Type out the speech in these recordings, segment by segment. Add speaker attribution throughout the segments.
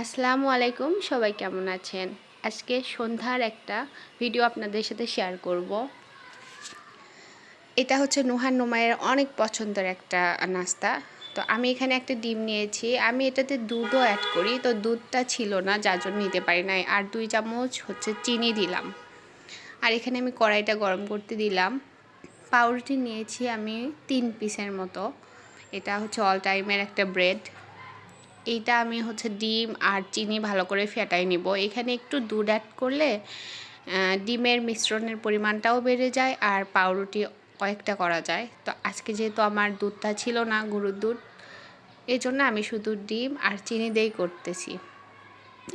Speaker 1: আসসালামু আলাইকুম, সবাই কেমন আছেন? আজকে সন্ধ্যার একটা ভিডিও আপনাদের সাথে শেয়ার করব। এটা হচ্ছে নুহান নুমাইয়ের অনেক পছন্দের একটা নাস্তা। তো আমি এখানে একটা ডিম নিয়েছি। আমি এটাতে দুধও অ্যাড করি। তো দুধটা ছিল না, যার জন্য নিতে পারি নাই। আর দুই চামচ হচ্ছে চিনি দিলাম। আর এখানে আমি কড়াইটা গরম করতে দিলাম। পাউরুটি নিয়েছি আমি তিন পিসের মতো। এটা হচ্ছে অল টাইমের একটা ব্রেড এইটা আমি হচ্ছে ডিম আর চিনি ভালো করে ফেটাই নিব। এখানে একটু দুধ অ্যাড করলে ডিমের মিশ্রণের পরিমাণটাও বেড়ে যায় আর পাউরুটি কয়েকটা করা যায়। তো আজকে যেহেতু আমার দুধটা ছিল না, গরুর দুধ এই জন্য আমি শুধু ডিম আর চিনি দিয়েই করতেছি।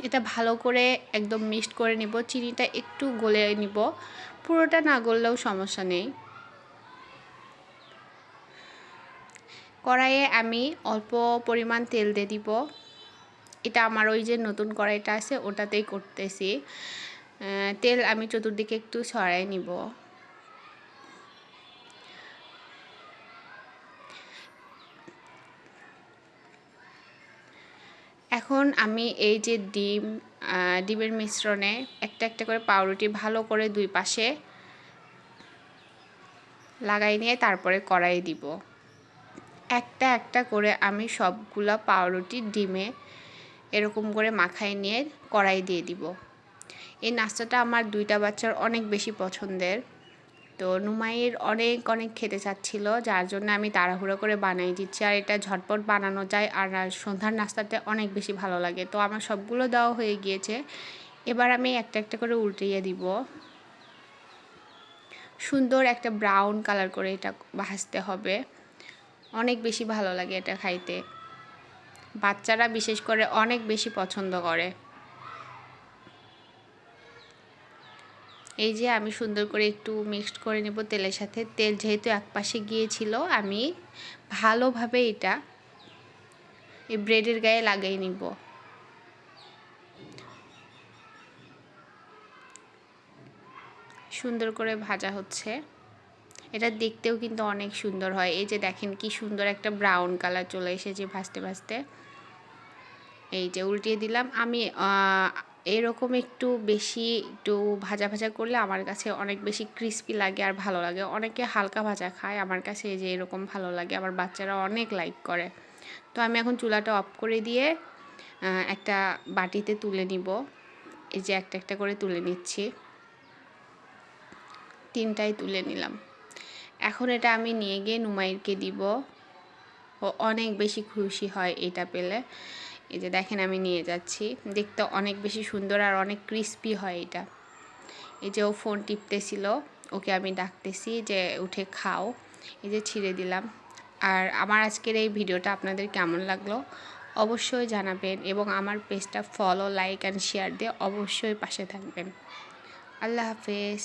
Speaker 1: এটা ভালো করে একদম মিক্সড করে নিব, চিনিটা একটু গলে নিব। পুরোটা না গললেও সমস্যা নেই। কড়াইয়ে আমি অল্প পরিমাণ তেল দিয়ে দিব। এটা আমার ওই যে নতুন কড়াইটা আছে, ওটাতেই করতেছি। তেল আমি চতুর্দিকে একটু ছড়াই নিব। এখন আমি এই যে ডিম ডিমের মিশ্রণে একটা একটা করে পাউরুটি ভালো করে দুই পাশে লাগাই নিয়ে তারপরে কড়াই দিব। একটা একটা করে আমি সবগুলো পাউরুটি ডিমে এরকম করে মাখাই নিয়ে কড়াই দিয়ে দিব। এই নাস্তাটা আমার দুইটা বাচ্চার অনেক বেশি পছন্দের। তো নুমাইয়ের অনেক অনেক খেতে চাচ্ছিল, যার জন্য আমি তাড়াহুড়ো করে বানাই দিচ্ছি। আর এটা ঝটপট বানানো যায় আর সন্ধ্যার নাস্তাতে অনেক বেশি ভালো লাগে। তো আমার সবগুলো দেওয়া হয়ে গিয়েছে। এবার আমি একটা একটা করে উল্টিয়ে দিব। সুন্দর একটা ব্রাউন কালার করে এটা ভাজতে হবে। অনেক বেশি ভালো লাগে এটা খাইতে। বাচ্চারা বিশেষ করে অনেক বেশি পছন্দ করে। এই যে আমি সুন্দর করে একটু মিক্সড করে নেব তেলের সাথে। তেল যেহেতু এক পাশে গিয়েছিল, আমি ভালোভাবে এটা এই ব্রেডের গায়ে লাগিয়ে নিব। সুন্দর করে ভাজা হচ্ছে। এটা দেখতেও কিন্তু অনেক সুন্দর হয়। এই যে দেখেন কি সুন্দর একটা ব্রাউন কালার চলে এসেছে ভাসতে ভাসতে। এই যে উল্টিয়ে দিলাম। আমি এরকম একটু বেশি একটু ভাজা ভাজা করলে আমার কাছে অনেক বেশি ক্রিস্পি লাগে আর ভালো লাগে। অনেকে হালকা ভাজা খায়। আমার কাছে এই যে এরকম ভালো লাগে। আমার বাচ্চারা অনেক লাইক করে। তো আমি এখন চুলাটা অফ করে দিয়ে একটা বাটিতে তুলে নিব। এই যে একটা একটা করে তুলে নিচ্ছি। তিনটাই তুলে নিলাম। এখন এটা আমি নিয়ে গিয়ে নুমাইরকে দিব। ও অনেক বেশি খুশি হয় এটা পেলে। এই যে দেখেন আমি নিয়ে যাচ্ছি। দেখতে অনেক বেশি সুন্দর আর অনেক ক্রিস্পি হয় এটা। এই যে ও ফোন টিপতেছিল, ওকে আমি ডাকতেছি যে উঠে খাও। এই যে ছিঁড়ে দিলাম। আর আমার আজকের এই ভিডিওটা আপনাদের কেমন লাগল অবশ্যই জানাবেন এবং আমার পেজটা ফলো লাইক অ্যান্ড শেয়ার দিয়ে অবশ্যই পাশে থাকবেন। আল্লাহ হাফেজ।